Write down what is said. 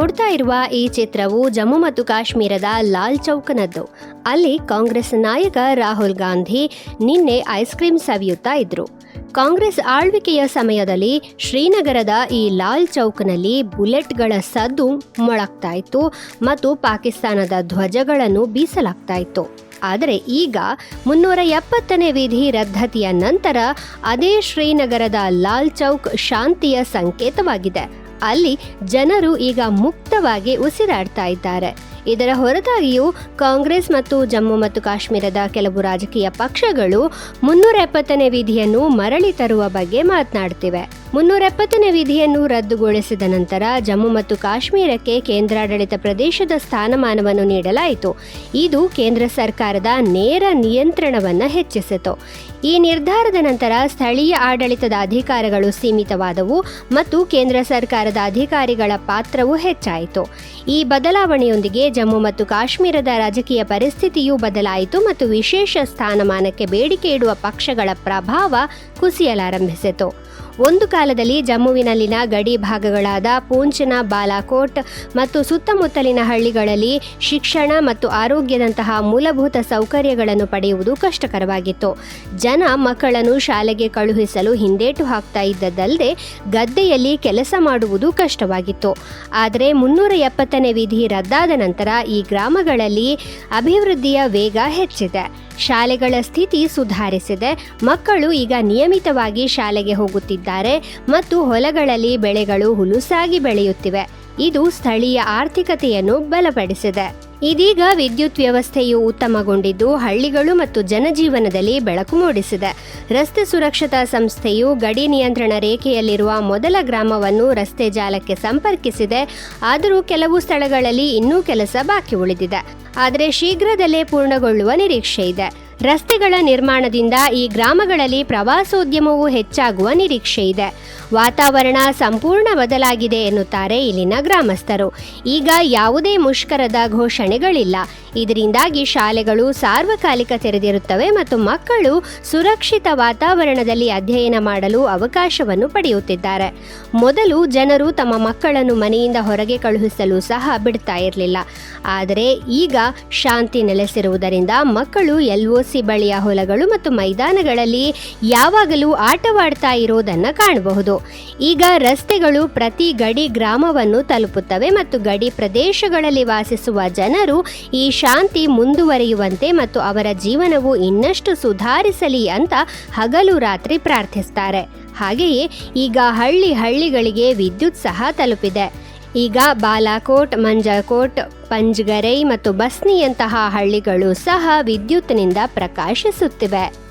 ನೋಡ್ತಾ ಇರುವ ಈ ಚಿತ್ರವು ಜಮ್ಮು ಮತ್ತು ಕಾಶ್ಮೀರದ ಲಾಲ್ ಚೌಕನದ್ದು. ಅಲ್ಲಿ ಕಾಂಗ್ರೆಸ್ ನಾಯಕ ರಾಹುಲ್ ಗಾಂಧಿ ನಿನ್ನೆ ಐಸ್ ಕ್ರೀಂ ಸವಿಯುತ್ತಾ ಇದ್ರು. ಕಾಂಗ್ರೆಸ್ ಆಳ್ವಿಕೆಯ ಸಮಯದಲ್ಲಿ ಶ್ರೀನಗರದ ಈ ಲಾಲ್ ಚೌಕ್ನಲ್ಲಿ ಬುಲೆಟ್ಗಳ ಸದ್ದು ಮೊಳಗ್ತಾ ಇತ್ತು ಮತ್ತು ಪಾಕಿಸ್ತಾನದ ಧ್ವಜಗಳನ್ನು ಬೀಸಲಾಗ್ತಾ ಇತ್ತು ಆದರೆ ಈಗ ಮುನ್ನೂರ ಎಪ್ಪತ್ತನೇ ವಿಧಿ ರದ್ದತಿಯ ನಂತರ ಅದೇ ಶ್ರೀನಗರದ ಲಾಲ್ ಚೌಕ್ ಶಾಂತಿಯ ಸಂಕೇತವಾಗಿದೆ. ಅಲ್ಲಿ ಜನರು ಈಗ ಮುಕ್ತವಾಗಿ ಉಸಿರಾಡ್ತಾ ಇದ್ದಾರೆ. ಇದರ ಹೊರತಾಗಿಯೂ ಕಾಂಗ್ರೆಸ್ ಮತ್ತು ಜಮ್ಮು ಮತ್ತು ಕಾಶ್ಮೀರದ ಕೆಲವು ರಾಜಕೀಯ ಪಕ್ಷಗಳು ಮುನ್ನೂರ ಎಪ್ಪತ್ತನೇ ವಿಧಿಯನ್ನು ಮರಳಿ ತರುವ ಬಗ್ಗೆ ಮಾತನಾಡ್ತಿವೆ ಮುನ್ನೂರ ಎಪ್ಪತ್ತನೇ ವಿಧಿಯನ್ನು ರದ್ದುಗೊಳಿಸಿದ ನಂತರ ಜಮ್ಮು ಮತ್ತು ಕಾಶ್ಮೀರಕ್ಕೆ ಕೇಂದ್ರಾಡಳಿತ ಪ್ರದೇಶದ ಸ್ಥಾನಮಾನವನ್ನು ನೀಡಲಾಯಿತು. ಇದು ಕೇಂದ್ರ ಸರ್ಕಾರದ ನೇರ ನಿಯಂತ್ರಣವನ್ನು ಹೆಚ್ಚಿಸಿತು. ಈ ನಿರ್ಧಾರದ ನಂತರ ಸ್ಥಳೀಯ ಆಡಳಿತದ ಅಧಿಕಾರಗಳು ಸೀಮಿತವಾದವು ಮತ್ತು ಕೇಂದ್ರ ಸರ್ಕಾರದ ಅಧಿಕಾರಿಗಳ ಪಾತ್ರವು ಹೆಚ್ಚಾಯಿತು. ಈ ಬದಲಾವಣೆಯೊಂದಿಗೆ ಜಮ್ಮು ಮತ್ತು ಕಾಶ್ಮೀರದ ರಾಜಕೀಯ ಪರಿಸ್ಥಿತಿಯೂ ಬದಲಾಯಿತು ಮತ್ತು ವಿಶೇಷ ಸ್ಥಾನಮಾನಕ್ಕೆ ಬೇಡಿಕೆ ಇಡುವ ಪಕ್ಷಗಳ ಪ್ರಭಾವ ಕುಸಿಯಲಾರಂಭಿಸಿತು. ಒಂದು ಕಾಲದಲ್ಲಿ ಜಮ್ಮುವಿನಲ್ಲಿನ ಗಡಿ ಭಾಗಗಳಾದ ಪೂಂಚ್ನ, ಬಾಲಾಕೋಟ್ ಮತ್ತು ಸುತ್ತಮುತ್ತಲಿನ ಹಳ್ಳಿಗಳಲ್ಲಿ ಶಿಕ್ಷಣ ಮತ್ತು ಆರೋಗ್ಯದಂತಹ ಮೂಲಭೂತ ಸೌಕರ್ಯಗಳನ್ನು ಪಡೆಯುವುದು ಕಷ್ಟಕರವಾಗಿತ್ತು. ಜನ ಮಕ್ಕಳನ್ನು ಶಾಲೆಗೆ ಕಳುಹಿಸಲು ಹಿಂದೇಟು ಹಾಕ್ತಾ ಇದ್ದದಲ್ಲದೆ ಗದ್ದೆಯಲ್ಲಿ ಕೆಲಸ ಮಾಡುವುದು ಕಷ್ಟವಾಗಿತ್ತು. ಆದರೆ ಮುನ್ನೂರ ಎಪ್ಪತ್ತನೇ ವಿಧಿ ರದ್ದಾದ ನಂತರ ಈ ಗ್ರಾಮಗಳಲ್ಲಿ ಅಭಿವೃದ್ಧಿಯ ವೇಗ ಹೆಚ್ಚಿದೆ. ಶಾಲೆಗಳ ಸ್ಥಿತಿ ಸುಧಾರಿಸಿದೆ. ಮಕ್ಕಳು ಈಗ ನಿಯಮಿತವಾಗಿ ಶಾಲೆಗೆ ಹೋಗುತ್ತಿದ್ದಾರೆ ಮತ್ತು ಹೊಲಗಳಲ್ಲಿ ಬೆಳೆಗಳು ಹುಲುಸಾಗಿ ಬೆಳೆಯುತ್ತಿವೆ. ಇದು ಸ್ಥಳೀಯ ಆರ್ಥಿಕತೆಯನ್ನು ಬಲಪಡಿಸಿದೆ. ಇದೀಗ ವಿದ್ಯುತ್ ವ್ಯವಸ್ಥೆಯು ಉತ್ತಮಗೊಂಡಿದ್ದು ಹಳ್ಳಿಗಳು ಮತ್ತು ಜನಜೀವನದಲ್ಲಿ ಬೆಳಕು ಮೂಡಿಸಿದೆ. ರಸ್ತೆ ಸುರಕ್ಷತಾ ಸಂಸ್ಥೆಯು ಗಡಿ ನಿಯಂತ್ರಣ ರೇಖೆಯಲ್ಲಿರುವ ಮೊದಲ ಗ್ರಾಮವನ್ನು ರಸ್ತೆ ಜಾಲಕ್ಕೆ ಸಂಪರ್ಕಿಸಿದೆ. ಆದರೂ ಕೆಲವು ಸ್ಥಳಗಳಲ್ಲಿ ಇನ್ನೂ ಕೆಲಸ ಬಾಕಿ ಉಳಿದಿದೆ. ಆದರೆ ಶೀಘ್ರದಲ್ಲೇ ಪೂರ್ಣಗೊಳ್ಳುವ ನಿರೀಕ್ಷೆ ಇದೆ. ರಸ್ತೆಗಳ ನಿರ್ಮಾಣದಿಂದ ಈ ಗ್ರಾಮಗಳಲ್ಲಿ ಪ್ರವಾಸೋದ್ಯಮವು ಹೆಚ್ಚಾಗುವ ನಿರೀಕ್ಷೆ ಇದೆ. ವಾತಾವರಣ ಸಂಪೂರ್ಣ ಬದಲಾಗಿದೆ ಎನ್ನುತ್ತಾರೆ ಇಲ್ಲಿನ ಗ್ರಾಮಸ್ಥರು. ಈಗ ಯಾವುದೇ ಮುಷ್ಕರದ ಘೋಷಣೆಗಳಿಲ್ಲ. ಇದರಿಂದಾಗಿ ಶಾಲೆಗಳು ಸಾರ್ವಕಾಲಿಕ ತೆರೆದಿರುತ್ತವೆ ಮತ್ತು ಮಕ್ಕಳು ಸುರಕ್ಷಿತ ವಾತಾವರಣದಲ್ಲಿ ಅಧ್ಯಯನ ಮಾಡಲು ಅವಕಾಶವನ್ನು ಪಡೆಯುತ್ತಿದ್ದಾರೆ. ಮೊದಲು ಜನರು ತಮ್ಮ ಮಕ್ಕಳನ್ನು ಮನೆಯಿಂದ ಹೊರಗೆ ಕಳುಹಿಸಲು ಸಹ ಬಿಡ್ತಾ ಇರಲಿಲ್ಲ. ಆದರೆ ಈಗ ಶಾಂತಿ ನೆಲೆಸಿರುವುದರಿಂದ ಮಕ್ಕಳು ಎಲ್ಒಸಿ ಬಳಿಯ ಹೊಲಗಳು ಮತ್ತು ಮೈದಾನಗಳಲ್ಲಿ ಯಾವಾಗಲೂ ಆಟವಾಡ್ತಾ ಇರೋದನ್ನು ಕಾಣಬಹುದು. ಈಗ ರಸ್ತೆಗಳು ಪ್ರತಿ ಗಡಿ ಗ್ರಾಮವನ್ನು ತಲುಪುತ್ತವೆ ಮತ್ತು ಗಡಿ ಪ್ರದೇಶಗಳಲ್ಲಿ ವಾಸಿಸುವ ಜನರು ಈ ಶಾಂತಿ ಮುಂದುವರಿಯುವಂತೆ ಮತ್ತು ಅವರ ಜೀವನವು ಇನ್ನಷ್ಟು ಸುಧಾರಿಸಲಿ ಅಂತ ಹಗಲು ರಾತ್ರಿ ಪ್ರಾರ್ಥಿಸ್ತಾರೆ. ಹಾಗೆಯೇ ಈಗ ಹಳ್ಳಿ ಹಳ್ಳಿಗಳಿಗೆ ವಿದ್ಯುತ್ ಸಹ ತಲುಪಿದೆ. ಈಗ ಬಾಲಾಕೋಟ್ ಮಂಜಕೋಟ್ ಪಂಜ್ಗರೈ ಮತ್ತು ಬಸ್ನಿಯಂತಹ ಹಳ್ಳಿಗಳು ಸಹ ವಿದ್ಯುತ್ನಿಂದ ಪ್ರಕಾಶಿಸುತ್ತಿವೆ.